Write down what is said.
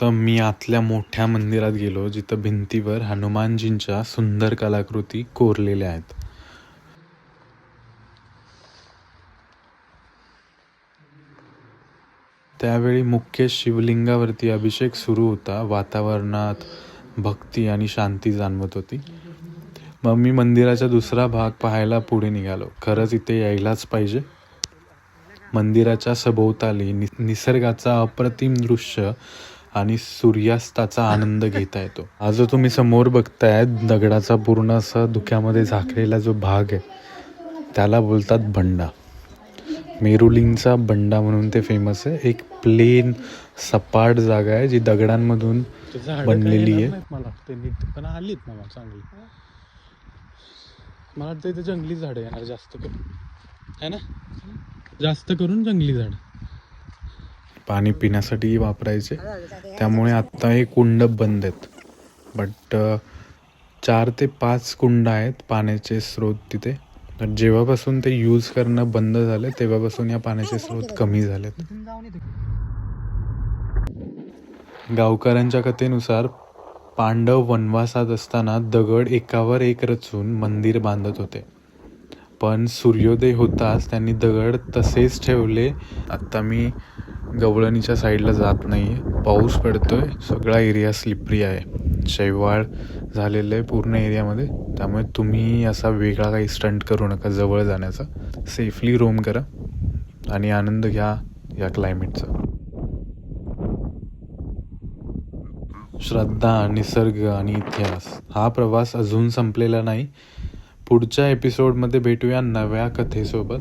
तर मी आतल्या मोठ्या मंदिरात गेलो जिथं भिंतीवर हनुमानजींच्या सुंदर कलाकृती कोरलेल्या आहेत. त्यावेळी मुख्य शिवलिंगावरती अभिषेक सुरू होता. वातावरणात भक्ती आणि शांती जाणवत होती. मग मी मंदिराचा दुसरा भाग पाहायला पुढे निघालो. खरंच इथे यायलाच पाहिजे. मंदिराच्या सभोवताली नि निसर्गाचा अप्रतिम दृश्य आणि सूर्यास्ताचा आनंद घेता येतो. हा जो तुम्ही समोर बघताय दगडाचा पूर्ण असा धुक्यामध्ये झाकलेला जो भाग आहे त्याला बोलतात बंडा. मेरुलिंगचा बंडा म्हणून ते फेमस आहे. एक प्लेन सपाट जागा आहे जी दगडांमधून बनलेली आहे. मला. नीट पण आलीत ना चांगली. मला वाटतं इथे जंगली झाडं येणार जास्त करून. है ना? जास्त करून जंगली झाड. पाणी पिण्यासाठी वापरायचे. त्यामुळे आत्ता हे कुंड बंद आहेत. बट चार ते पाच कुंड आहेत पाण्याचे स्रोत तिथे. तर जेव्हापासून ते यूज करणं बंद झालं तेव्हापासून या पाण्याचे स्रोत कमी झालेत. गावकऱ्यांच्या कथेनुसार पांडव वनवासात असताना दगड एकावर एक रचून मंदिर बांधत होते. पण सूर्योदय होताच त्यांनी दगड तसेच ठेवले. आत्ता मी गवळणीच्या साईडला जात नाही आहे पाऊस पडतोय सगळा एरिया स्लिपरी आहे. शैवाळ झालेलं आहे पूर्ण एरियामध्ये. त्यामुळे तुम्ही असा वेगळा काही स्टंट करू नका जवळ जाण्याचा. सेफली रोम करा आणि आनंद घ्या या क्लायमेटचा श्रद्धा निसर्ग आणि इतिहास. हा प्रवास अजून संपलेला नाही. पुढच्या एपिसोडमध्ये भेटूया नव्या कथेसोबत.